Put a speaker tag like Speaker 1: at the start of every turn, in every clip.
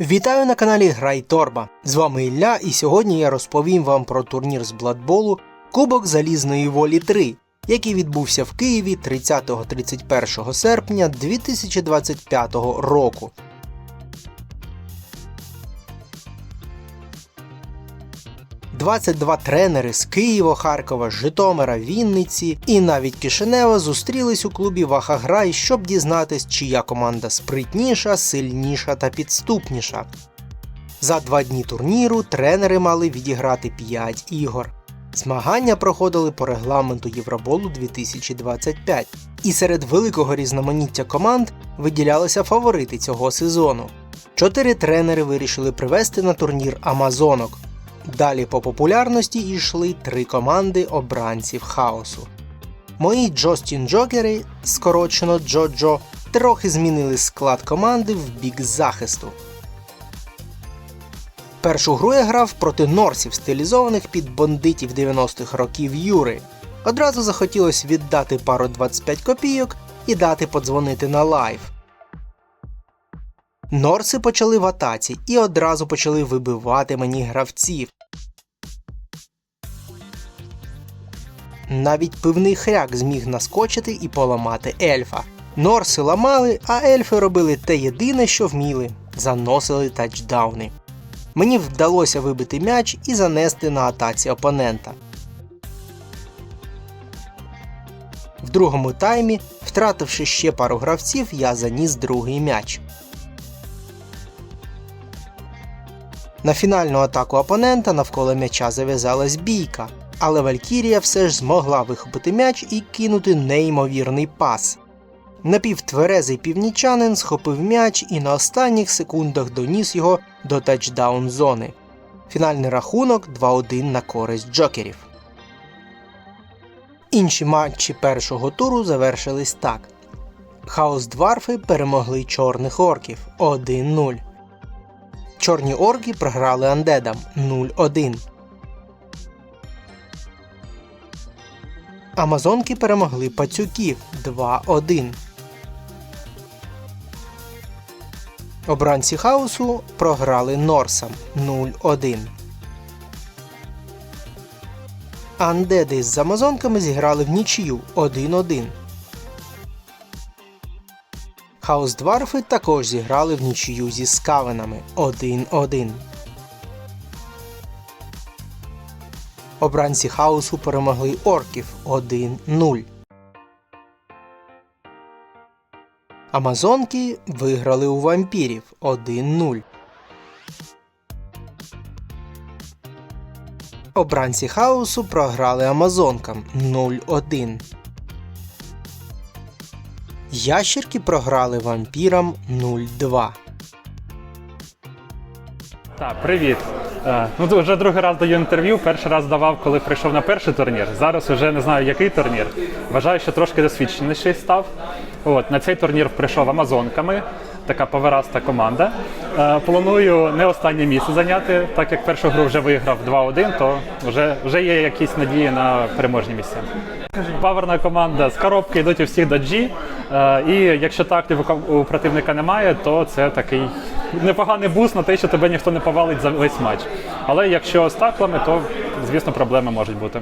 Speaker 1: Вітаю на каналі Грай Торба. З вами Ілля, і сьогодні я розповім вам про турнір з бладболу Кубок Залізної волі 3, який відбувся в Києві 30-31 серпня 2025 року. «22 тренери з Києва, Харкова, Житомира, Вінниці і навіть Кишинева зустрілись у клубі Вахаграй, щоб дізнатись, чия команда спритніша, сильніша та підступніша. За два дні турніру тренери мали відіграти 5 ігор. Змагання проходили по регламенту Євроболу 2025, і серед великого різноманіття команд виділялися фаворити цього сезону. Чотири тренери вирішили привести на турнір Амазонок. Далі по популярності йшли три команди обранців хаосу. Мої Джостін Джокери, скорочено Джо-Джо, трохи змінили склад команди в бік захисту. Першу гру я грав проти норсів, стилізованих під бандитів 90-х років Юри. Одразу захотілося віддати пару 25 копійок і дати подзвонити на лайв. Норси почали в атаці і одразу почали вибивати мені гравців. Навіть пивний хряк зміг наскочити і поламати ельфа. Норси ламали, а ельфи робили те єдине, що вміли заносили тачдауни. Мені вдалося вибити м'яч і занести на атаці опонента. В другому таймі, втративши ще пару гравців, я заніс другий м'яч. На фінальну атаку опонента навколо м'яча зав'язалась бійка, але Валькірія все ж змогла вихопити м'яч і кинути неймовірний пас. Напівтверезий північанин схопив м'яч і на останніх секундах доніс його до тачдаун зони. Фінальний рахунок 2-1 на користь джокерів. Інші матчі першого туру завершились так. Хаос Дварфи перемогли чорних орків 1-0. Чорні орки програли андедам 0-1. Амазонки перемогли пацюків 2-1. Обранці хаосу програли Норсам 0-1. Андеди з Амазонками зіграли в нічию 1-1. Хаос Дварфи також зіграли в нічию зі скавенами 1-1. Обранці хаосу перемогли орків 1-0. Амазонки виграли у вампірів 1-0. Обранці хаосу програли Амазонкам 0-1. Ящерки програли вампірам 0-2.
Speaker 2: Так, привіт. Ну, вже другий раз даю інтерв'ю. Перший раз давав, коли прийшов на перший турнір. Зараз вже не знаю, який турнір. Вважаю, що трошки досвідченіший став. От, на цей турнір прийшов Амазонками, така повираста команда. Е, Планую не останнє місце зайняти, так як першу гру вже виграв 2-1, то вже, вже є якісь надії на переможні місця. Паверна команда з коробки йдуть у всіх доджі. Е, І якщо тактів у противника немає, то це такий непоганий буст на те, що тебе ніхто не повалить за весь матч. Але якщо з таклами, то звісно проблеми можуть бути.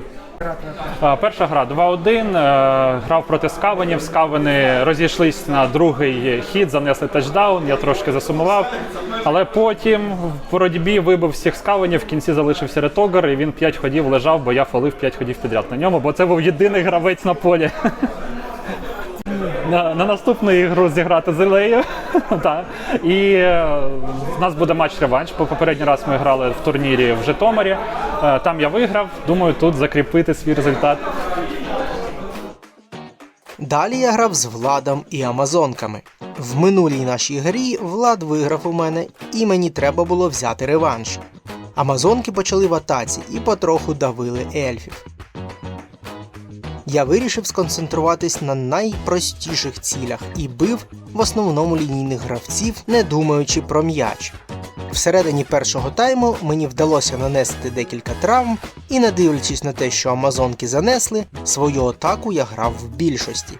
Speaker 2: Перша гра 2-1. е, Грав проти скавенів. Скавени розійшлись на другий хід, занесли тачдаун. Я трошки засумував. Але потім в боротьбі вибив всіх скавенів. В кінці залишився ретогер, і він 5 ходів лежав, бо я фолив 5 ходів підряд на ньому, бо це був єдиний гравець на полі. На, на наступну ігру зіграти з Ілею. Так. І е, в нас буде матч-реванш. Бо попередній раз ми грали в турнірі в Житомирі. Е, Там я виграв. Думаю, тут закріпити свій результат.
Speaker 1: Далі я грав з Владом і Амазонками. В минулій нашій грі Влад виграв у мене, і мені треба було взяти реванш. Амазонки почали в атаці і потроху давили ельфів. Я вирішив сконцентруватись на найпростіших цілях і бив в основному лінійних гравців, не думаючи про м'яч. Всередині першого тайму мені вдалося нанести декілька травм, і не дивлячись на те, що амазонки занесли, свою атаку я грав в більшості.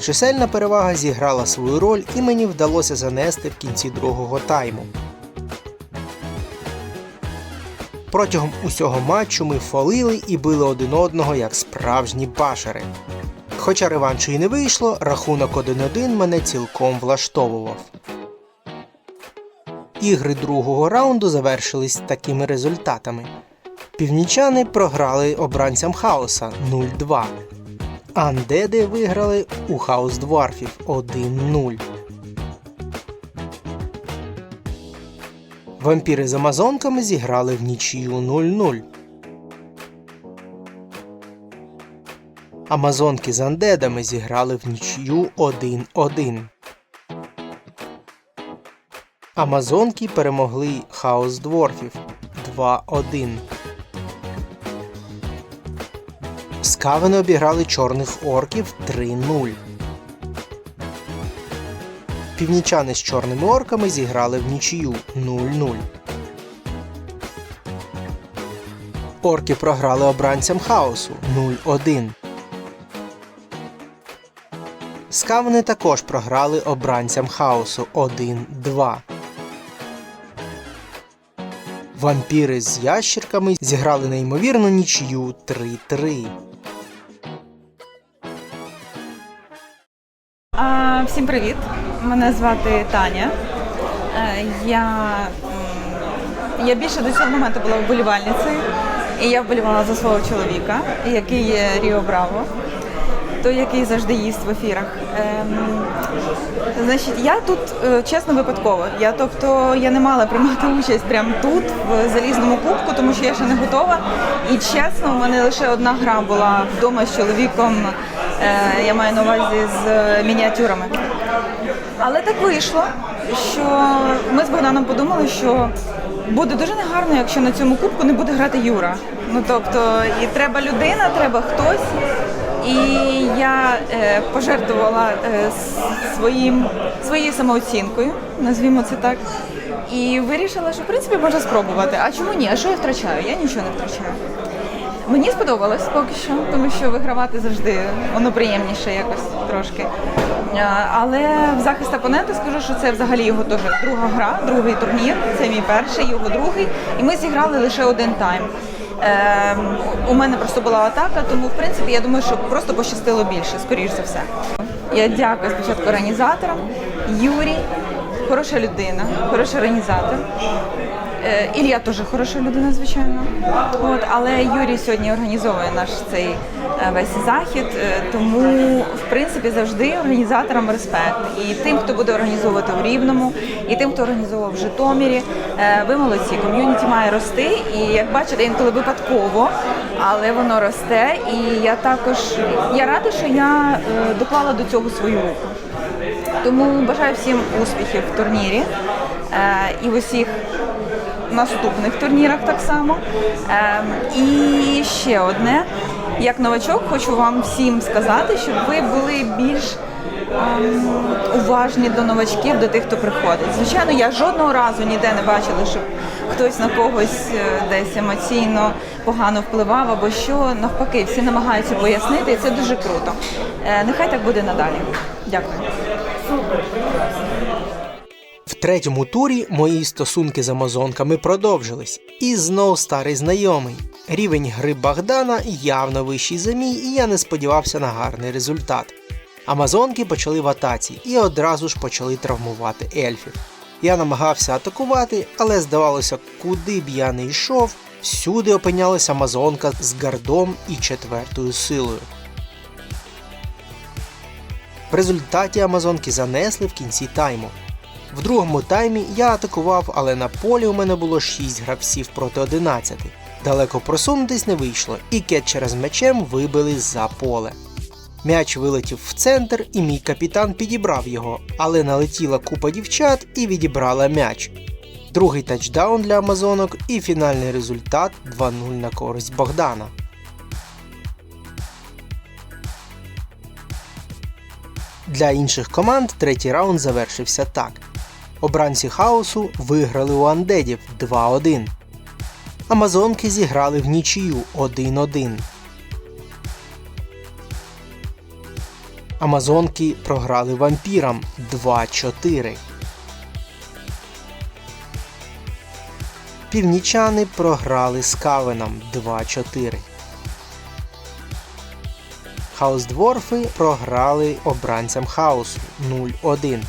Speaker 1: Чисельна перевага зіграла свою роль і мені вдалося занести в кінці другого тайму. Протягом усього матчу ми фолили і били один одного як справжні пашери. Хоча реваншу і не вийшло, рахунок 1-1 мене цілком влаштовував. Ігри другого раунду завершились такими результатами. Північани програли обранцям хаоса 0-2. Андеди виграли у хаос дварфів 1-0. Вампіри з амазонками зіграли в нічию 0-0. Амазонки з андедами зіграли в нічию 1-1. Амазонки перемогли хаос дворфів 2-1. Скавени обіграли чорних орків 3-0. Північани з чорними орками зіграли в нічию 0-0. Орки програли обранцям хаосу 0-1. Скавни також програли обранцям хаосу 1-2. Вампіри з ящірками зіграли неймовірну нічию 3-3.
Speaker 3: Всім привіт! Мене звати Таня. Е, Я, я більше до цього моменту була вболівальницею, і я вболівала за свого чоловіка, який є Ріо Браво, той, який завжди їсть в ефірах. Ем, Значить, я тут е, чесно випадково. Я тобто я не мала приймати участь прямо тут, в залізному кубку, тому що я ще не готова. І чесно, у мене лише одна гра була вдома з чоловіком. е, Я маю на увазі з мініатюрами. Але так вийшло, що ми з Богданом подумали, що буде дуже негарно, якщо на цьому кубку не буде грати Юра. Ну тобто, і треба людина, треба хтось. І я е, пожертвувала е, своїм, своєю самооцінкою, назвімо це так. І вирішила, що в принципі можна спробувати. А чому ні? А що я втрачаю? Я нічого не втрачаю. Мені сподобалось поки що, тому що вигравати завжди воно приємніше якось трошки. Е, Але в захист опонента скажу, що це взагалі його теж друга гра, другий турнір. Це мій перший, його другий. І ми зіграли лише один тайм. Е, у мене просто була атака, тому в принципі я думаю, що просто пощастило більше, скоріш за все. Я дякую спочатку організаторам. Юрій, хороша людина, хороший організатор. Е, Ілля теж хороша людина, звичайно. От, але Юрій сьогодні організовує наш цей весь захід, е, тому в принципі завжди організаторам респект. І тим, хто буде організовувати у Рівному, і тим, хто організовував в Житомирі. Е, Ви молодці, ком'юніті має рости. І як бачите, інколи випадково, але воно росте. І я також я рада, що я е, доклала до цього свою руку. Тому бажаю всім успіхів в турнірі е, і в усіх наступних турнірах так само. Ем, і ще одне, як новачок, хочу вам всім сказати, щоб ви були більш ем, уважні до новачків, до тих, хто приходить. Звичайно, я жодного разу ніде не бачила, щоб хтось на когось е, десь емоційно погано впливав або що. Навпаки, всі намагаються пояснити, і це дуже круто. Е, нехай так буде надалі. Дякую.
Speaker 1: В третьому турі мої стосунки з амазонками продовжились. І знов старий знайомий. Рівень гри Богдана явно вищий за мій, і я не сподівався на гарний результат. Амазонки почали в атаці і одразу ж почали травмувати ельфів. Я намагався атакувати, але здавалося, куди б я не йшов, всюди опинялася амазонка з гардом і четвертою силою. В результаті амазонки занесли в кінці тайму. В другому таймі я атакував, але на полі у мене було 6 гравців проти 11. Далеко просунутись не вийшло, і кетчера з м'ячем вибили за поле. М'яч вилетів в центр, і мій капітан підібрав його, але налетіла купа дівчат і відібрала м'яч. Другий тачдаун для амазонок і фінальний результат 2-0 на користь Богдана. Для інших команд третій раунд завершився так. Обранці хаосу виграли у андедів 2-1. Амазонки зіграли в нічию 1-1. Амазонки програли вампірам 2-4. Північани програли скавенам 2-4. Хаус-дворфи програли обранцям хаосу 0-1.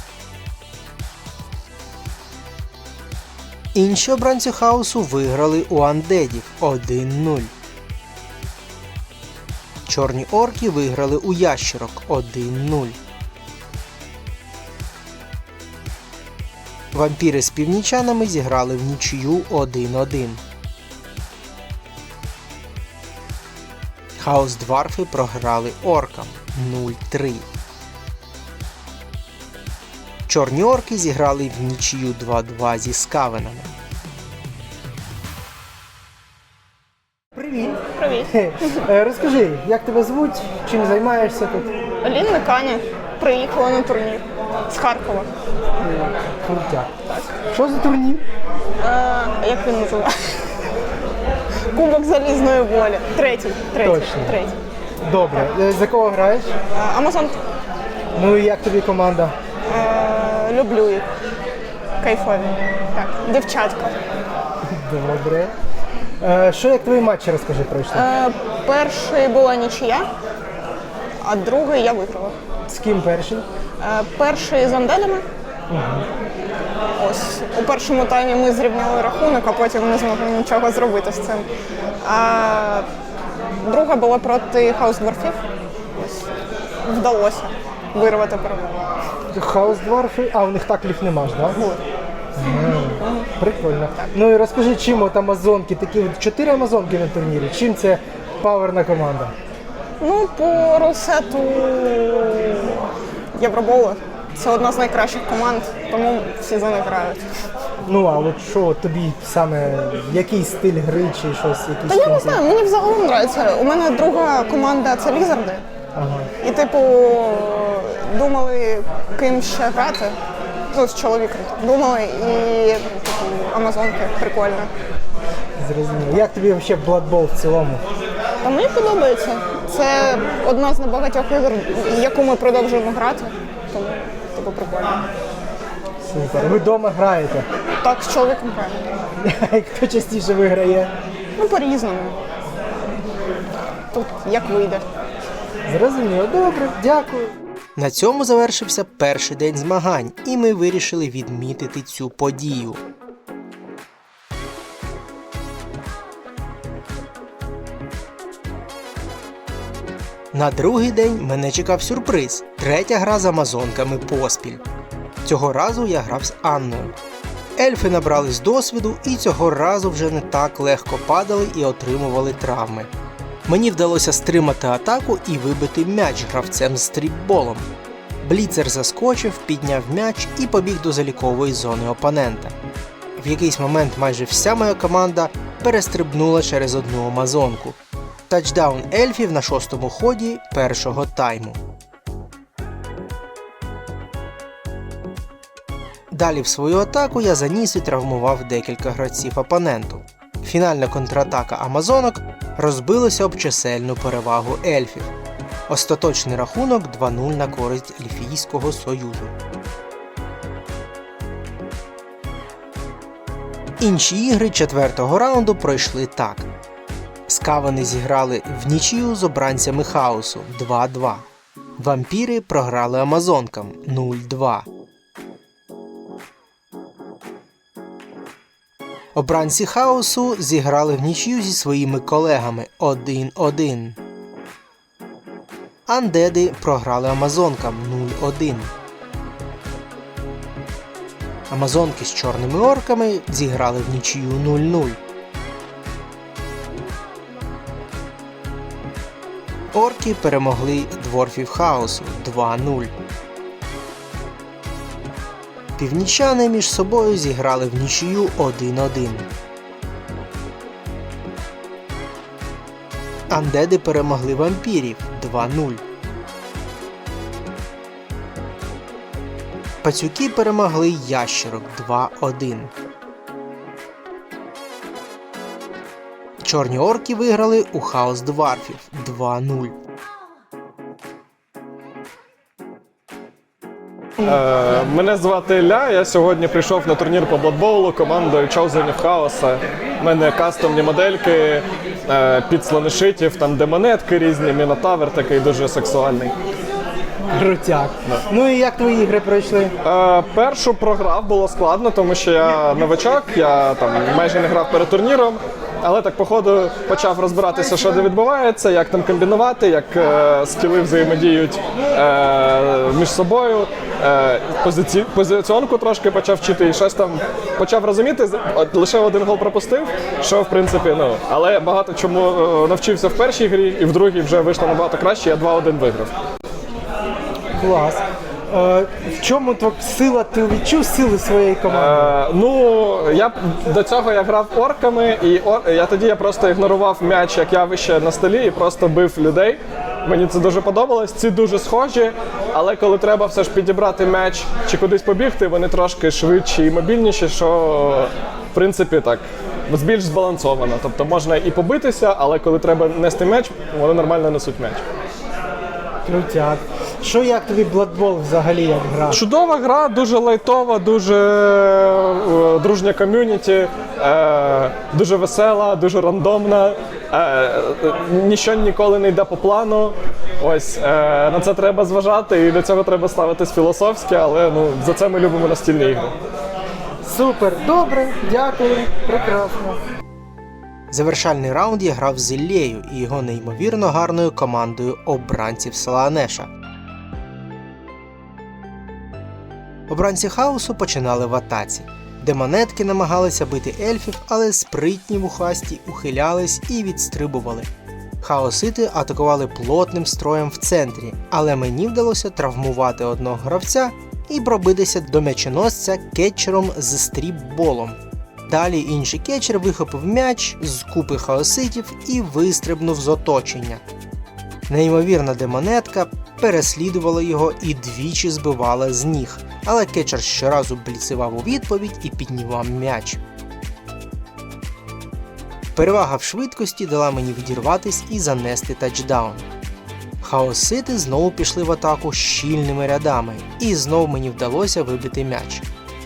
Speaker 1: Інші обранці хаосу виграли у андедів 1-0. Чорні орки виграли у ящерок 1-0. Вампіри з північанами зіграли в нічию 1-1. Хаос Дварфи програли оркам 0-3. Чорні орки зіграли в нічию 2-2 зі скавенами. Привіт!
Speaker 4: Привіт.
Speaker 1: Е, Розкажи, як тебе звуть, чим займаєшся тут?
Speaker 4: Аліна Каня приїхала на турнір з Харкова.
Speaker 1: Крутяк. Що за турнір?
Speaker 4: Е, а як він називає? Кубок залізної волі. Третій. Третій.
Speaker 1: Точно.
Speaker 4: Третій.
Speaker 1: Добре. Е, За кого граєш?
Speaker 4: Е, Амазон.
Speaker 1: Ну і як тобі команда?
Speaker 4: Люблю їх. Кайфові. Так, дівчатка.
Speaker 1: Добре. Е, Що як твої матчі розкажи пройшли?
Speaker 4: Е, перший була нічия, а другий я виграла.
Speaker 1: З ким перший?
Speaker 4: Е, перший з анделями. Ось у першому таймі ми зрівняли рахунок, а потім не змогли нічого зробити з цим. А друга була проти хаус-дворфів. Ось вдалося вирвати перемогу.
Speaker 1: Хаус Дварфи, а у них таклів нема ж, да?
Speaker 4: Були.
Speaker 1: Прикольно. Ну і розкажи, чим от Амазонки, такі от чотири Амазонки на турнірі, чим це паверна команда?
Speaker 4: Ну, по русету Євроболу. Це одна з найкращих команд, тому всі за них грають.
Speaker 1: Ну а от що тобі саме, який стиль гри чи щось, якісь
Speaker 4: Та я не знаю, мені взагалом подобається. У мене друга команда це Лізарди. І, типу, думали, ким ще грати. Ну, з чоловіком. Думали, і типу, Амазонки прикольно.
Speaker 1: Зрозуміло. Як тобі взагалі Blood Bowl в цілому?
Speaker 4: Та мені подобається. Це одна з небагатьох ігор, яку ми продовжуємо грати. Тому, типу, прикольно.
Speaker 1: Супер. Ви вдома граєте.
Speaker 4: Так, з чоловіком граємо.
Speaker 1: Хто частіше виграє?
Speaker 4: Ну, по-різному. Тут як вийде.
Speaker 1: Зрозуміло, добре, дякую. На цьому завершився перший день змагань, і ми вирішили відмітити цю подію. На другий день мене чекав сюрприз третя гра з амазонками поспіль. Цього разу я грав з Анною. Ельфи набрались досвіду і цього разу вже не так легко падали і отримували травми. Мені вдалося стримати атаку і вибити м'яч гравцем з стріпболом. Бліцер заскочив, підняв м'яч і побіг до залікової зони опонента. В якийсь момент майже вся моя команда перестрибнула через одну амазонку. Тачдаун ельфів на шостому ході першого тайму. Далі в свою атаку я заніс і травмував декілька гравців опоненту. Фінальна контратака Амазонок розбилася об чисельну перевагу ельфів. Остаточний рахунок 2-0 на користь Ельфійського Союзу. Інші ігри четвертого раунду пройшли так. Скавани зіграли в нічию з обранцями хаосу 2-2. Вампіри програли Амазонкам 0-2. Обранці хаосу зіграли в нічию зі своїми колегами 1-1. Андеди програли Амазонкам 0-1. Амазонки з чорними орками зіграли в нічию 0-0. Орки перемогли дворфів хаосу 2-0. Північани між собою зіграли в нічию 1-1. Андеди перемогли вампірів 2-0. Пацюки перемогли ящерок 2-1. Чорні орки виграли у хаос дварфів 2-0.
Speaker 5: Мене звати Ілля, я сьогодні прийшов на турнір по бладболу командою Chosen of Chaos. У мене кастомні модельки е, під слонишитів, там де монетки різні, мінотавр такий дуже сексуальний.
Speaker 1: Крутяк. Ну і як твої ігри пройшли?
Speaker 5: Е, першу програв було складно, тому що я новачок, я там майже не грав перед турніром. Але так, по ходу почав розбиратися, що де відбувається, як там комбінувати, як е, скіли взаємодіють е, між собою. Е, позиці... Позиціонку трошки почав вчити і щось там почав розуміти. От лише один гол пропустив, що в принципі, ну але багато чому е, навчився в першій грі, і в другій вже вийшло набагато краще. Я 2-1 виграв.
Speaker 1: Клас. В чому тво- сила? Ти відчув сили своєї команди?
Speaker 5: Е, ну я до цього я грав орками, і ор... я тоді я просто ігнорував м'яч як явище на столі і просто бив людей. Мені це дуже подобалось. Ці дуже схожі, але коли треба все ж підібрати м'яч чи кудись побігти, вони трошки швидші і мобільніші, що в принципі так. Більш збалансовано. Тобто можна і побитися, але коли треба нести м'яч, вони нормально несуть м'яч.
Speaker 1: Крутяк. Що як тобі Blood взагалі як гра?
Speaker 5: Чудова гра, дуже лайтова, дуже е, дружня ком'юніті, е, дуже весела, дуже рандомна. Е, е, ніщо ніколи не йде по плану. Ось е, на це треба зважати, і до цього треба ставитись філософськи, але ну за це ми любимо настільні ігри.
Speaker 1: Супер, добре, дякую, прекрасно. Завершальний раунд я грав з Іллею і його неймовірно гарною командою обранців Саланеша. Обранці хаосу починали в атаці, де намагалися бити ельфів, але спритні вухасті ухилялись і відстрибували. Хаосити атакували плотним строєм в центрі, але мені вдалося травмувати одного гравця і пробитися до м'яченосця кетчером з стріпболом. Далі інший кетчер вихопив м'яч з купи хаоситів і вистрибнув з оточення. Неймовірна демонетка переслідувала його і двічі збивала з ніг, але кетчер щоразу бліцевав у відповідь і піднімав м'яч. Перевага в швидкості дала мені відірватись і занести тачдаун. Хаосити знову пішли в атаку щільними рядами, і знов мені вдалося вибити м'яч.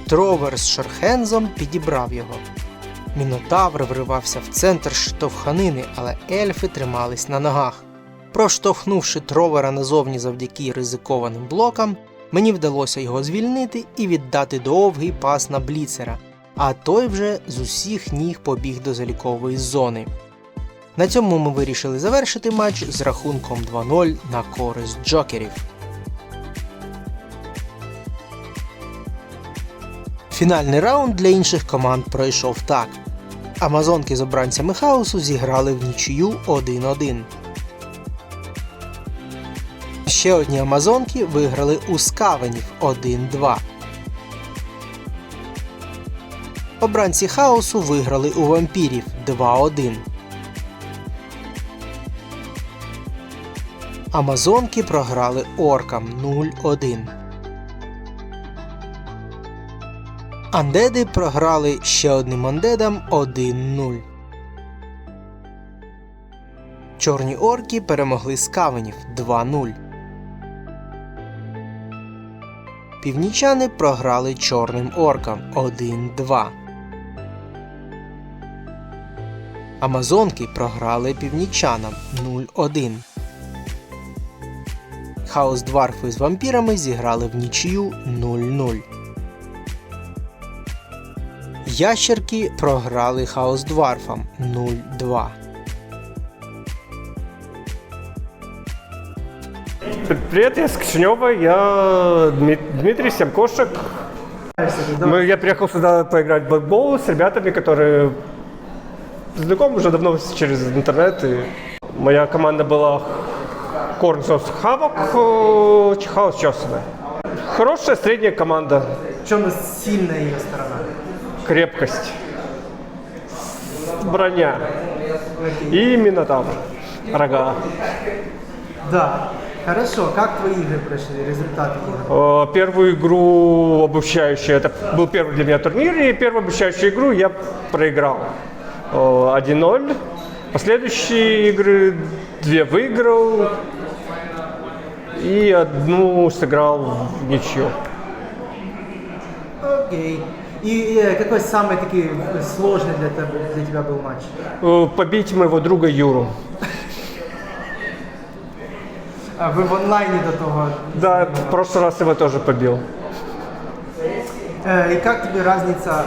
Speaker 1: Тровер з Шерхензом підібрав його. Мінотавр вривався в центр штовханини, але ельфи тримались на ногах. Проштовхнувши тровера назовні завдяки ризикованим блокам, мені вдалося його звільнити і віддати довгий пас на бліцера, а той вже з усіх ніг побіг до залікової зони. На цьому ми вирішили завершити матч з рахунком 2-0 на користь джокерів. Фінальний раунд для інших команд пройшов так. Амазонки з обранцями хаосу зіграли в нічию 1-1. Ще одні амазонки виграли у скавенів 1-2. Обранці хаосу виграли у вампірів 2-1. Амазонки програли оркам 0-1. Андеди програли ще одним андедам 1-0. Чорні орки перемогли скавенів 2-0. Північани програли чорним оркам 1-2. Амазонки програли північанам 0-1. Хаос Дварфи з вампірами зіграли в нічию 0-0. Ящерки програли Хаос Дварфам 0-2.
Speaker 6: Привет, я с Кишинева, я Дми- Дмитрий Семкошек. Мы- Я приехал сюда поиграть в бэкбол с ребятами, которые знакомы уже давно через интернет. И моя команда была Корнсос Хавок, э, Чихаус Чосовая. Хорошая средняя команда,
Speaker 1: В чому сильна її сторона?
Speaker 6: крепкость, броня и Минотавр, рога.
Speaker 1: Да. Хорошо, как твои игры прошли, результаты игр?
Speaker 6: Э, Первую игру обучающую, это был первый для меня турнир, и первую обучающую игру я проиграл Э, 1-0. Последующие игры две выиграл и одну сыграл в ничью.
Speaker 1: Окей. И э, какой самый таки сложный для тебя, для тебя был матч?
Speaker 6: Э, Побить моего друга Юру.
Speaker 1: А ви в онлайні до того.
Speaker 6: Да, в прошлый раз его тоже побил.
Speaker 1: И как тебе разница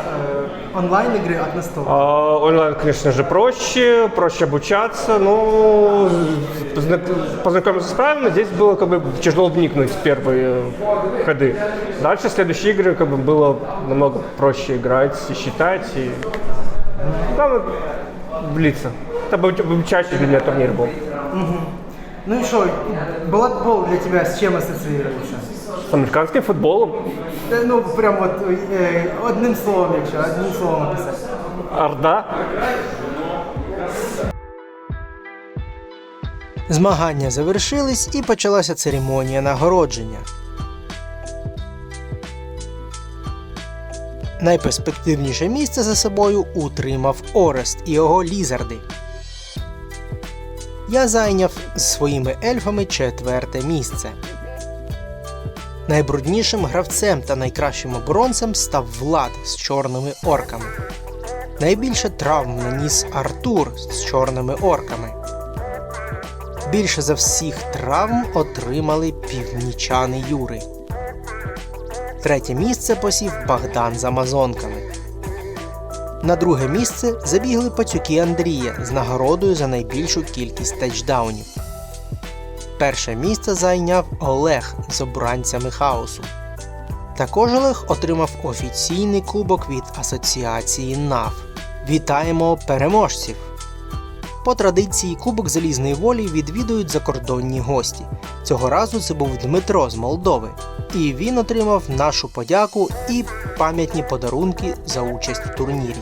Speaker 1: онлайн игры от настолки?
Speaker 6: А, онлайн, конечно же, проще, проще обучаться, но позна- познакомиться с правилами здесь было как бы тяжело вникнуть в первые ходы. Дальше следующие игры как бы было намного проще играть и считать, и там влиться. Это был обучающий для меня турнир был.
Speaker 1: Ну и что, Бладбол для тебя с чем ассоциируется?
Speaker 6: С американским футболом.
Speaker 1: Та, Ну, прям от е, одним словом, якщо одним словом описати.
Speaker 6: Орда.
Speaker 1: Змагання завершились і почалася церемонія нагородження. Найперспективніше місце за собою утримав Орест і його лізарди. Я зайняв з своїми ельфами четверте місце. Найбруднішим гравцем та найкращим оборонцем став Влад з чорними орками. Найбільше травм наніс Артур з чорними орками. Більше за всіх травм отримали північани Юри. Третє місце посів Богдан з Амазонками. На друге місце забігли пацюки Андрія з нагородою за найбільшу кількість тачдаунів. Перше місце зайняв Олег з обранцями хаосу. Також Олег отримав офіційний кубок від асоціації НАВ. Вітаємо переможців! По традиції Кубок Залізної волі відвідують закордонні гості. Цього разу це був Дмитро з Молдови, і він отримав нашу подяку і пам'ятні подарунки за участь в турнірі.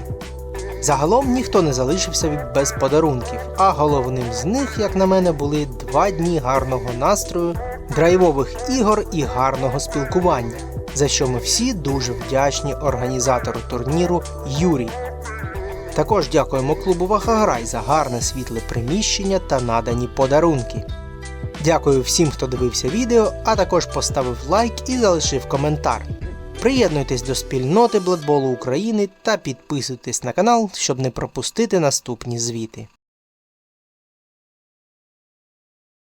Speaker 1: Загалом ніхто не залишився без подарунків, а головним з них, як на мене, були два дні гарного настрою, драйвових ігор і гарного спілкування, за що ми всі дуже вдячні організатору турніру Юрій. Також дякуємо клубу Вахаграй за гарне світле приміщення та надані подарунки. Дякую всім, хто дивився відео, а також поставив лайк і залишив коментар. Приєднуйтесь до спільноти Бладболу України та підписуйтесь на канал, щоб не пропустити наступні звіти.